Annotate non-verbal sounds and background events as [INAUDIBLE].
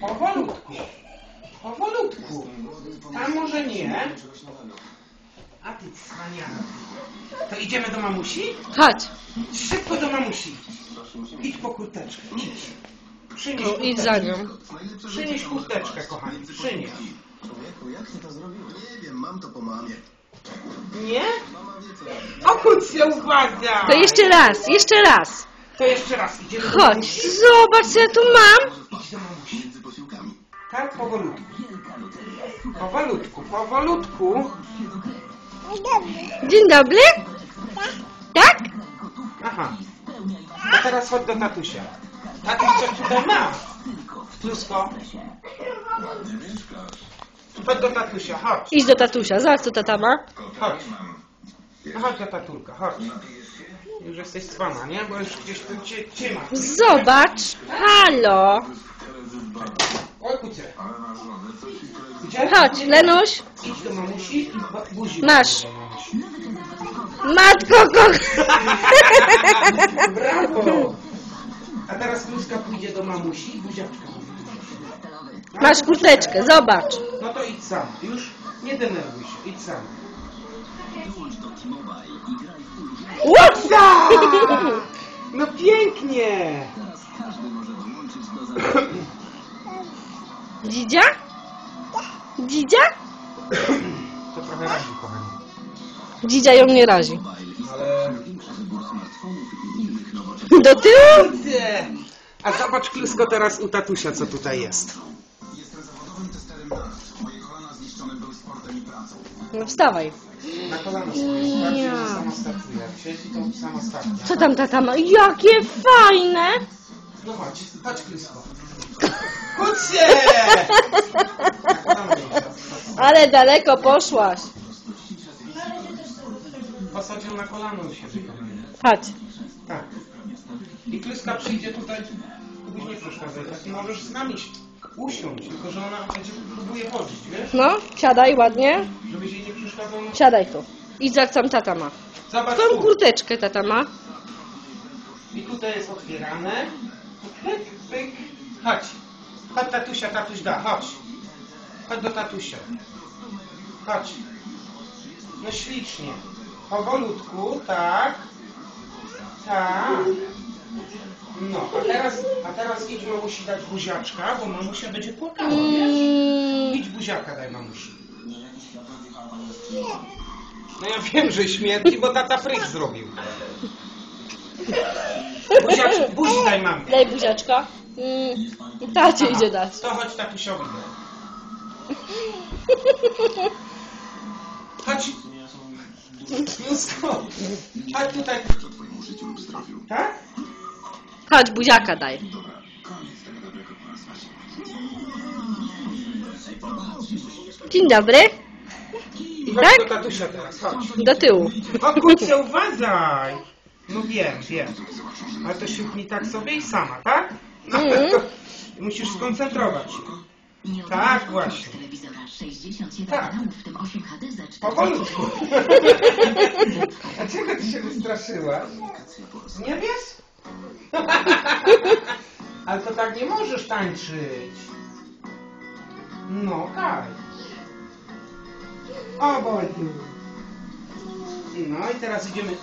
Powolutku. Powolutku. Tam może nie. A ty cwaniara. To idziemy do mamusi? Chodź. Szybko do mamusi. Idź po kurteczkę. Idź. Przynieś No, idź za nią. Przynieś kurteczkę, kochani. Przynieś. Człowieku, jak ty to zrobiłeś? Nie wiem, mam to po mamie. Nie? Się, uwaga! To jeszcze raz, jeszcze raz. To jeszcze raz. Idziemy do Chodź, mamusi? zobacz co ja tu mam. Tak, powolutku. Powolutku, powolutku. Dzień dobry. Tak? Aha. A teraz chodź do tatusia. Tatuś coś tutaj ma. Klusko. Chodź do tatusia, chodź. Idź do tatusia, zobacz co tata ma. Chodź. No chodź do tatulka, chodź. Już jesteś cwana, nie? Bo już gdzieś tu cię, cię ma. Zobacz. Halo. Chodź, Lenuś. Idź do mamusi i bu- buzi. Masz. Matko koch... Brawo! A teraz Kluska pójdzie do mamusi i buziaczka. Masz kurteczkę, zobacz. No to idź sam. Już nie denerwuj się. Idź sam. Łopsa! No pięknie! Dzidzia? Dzidzia? To trochę razi, kochani. Dzidzia ją nie razi. Ale... Do tyłu? Nie. A zobacz, Klusko, teraz u tatusia, co tutaj jest. Jestem zawodowym testerem prac. Moje kolana zniszczone były sportem i pracą. No wstawaj. Na kolano sobie sprawdzi, że samo startuje. Jak siedzi, to samo startuje. Co tam tata ma? Jakie fajne! No chodź, chodź, Klusko. Chodź się! Ale daleko poszłaś. Posadził na kolano siebie. Chodź. Tak. I Kluska przyjdzie tutaj, Kubuś nie przeszkadzaj, tak możesz z nami usiąść, tylko że ona będzie próbuje chodzić, wiesz? No, siadaj ładnie. Żebyś jej nie przeszkadzał. no. Siadaj tu. Idź jak tam tata ma. Zobacz Tą tu. kurteczkę tata ma. I tutaj jest otwierane. Pyk, pyk. Chodź. Chodź tatusia, tatuś da, chodź. Chodź do tatusia. Chodź. No ślicznie. Powolutku, tak. Tak. No, a teraz, a teraz idź mamusi dać buziaczka, bo mamusia będzie płakała, wiesz? Mm, Idź buziaka daj mamusi. No ja wiem, że śmierdzi, bo tata fryk zrobił. Buziacz, buzi daj mamie. daj buziaczka. Mm, tacie idzie dać. To chodź tatusiowi daj. Chodź. Józko. Chodź tutaj. Twoim życiu lub zdrowiu. Tak? Chodź, buziaka daj. Dobra, koniec tego dobrego kłamstwa. Dzień dobry. I chodź Tak? do tatusia teraz, chodź. Do tyłu. O kurczę, uważaj. No wiem, wiem. Ale to siłknij tak sobie i sama, tak? No, to musisz skoncentrować się. Tak, właśnie. telewizora 67 Tak. kanałów, w tym 8 HD za 40 Powolutku. [LAUGHS] A czego ty się wystraszyłaś? Nie wiesz? [LAUGHS] Ale to tak nie możesz tańczyć. No, Kaj. O, Boju. No i teraz idziemy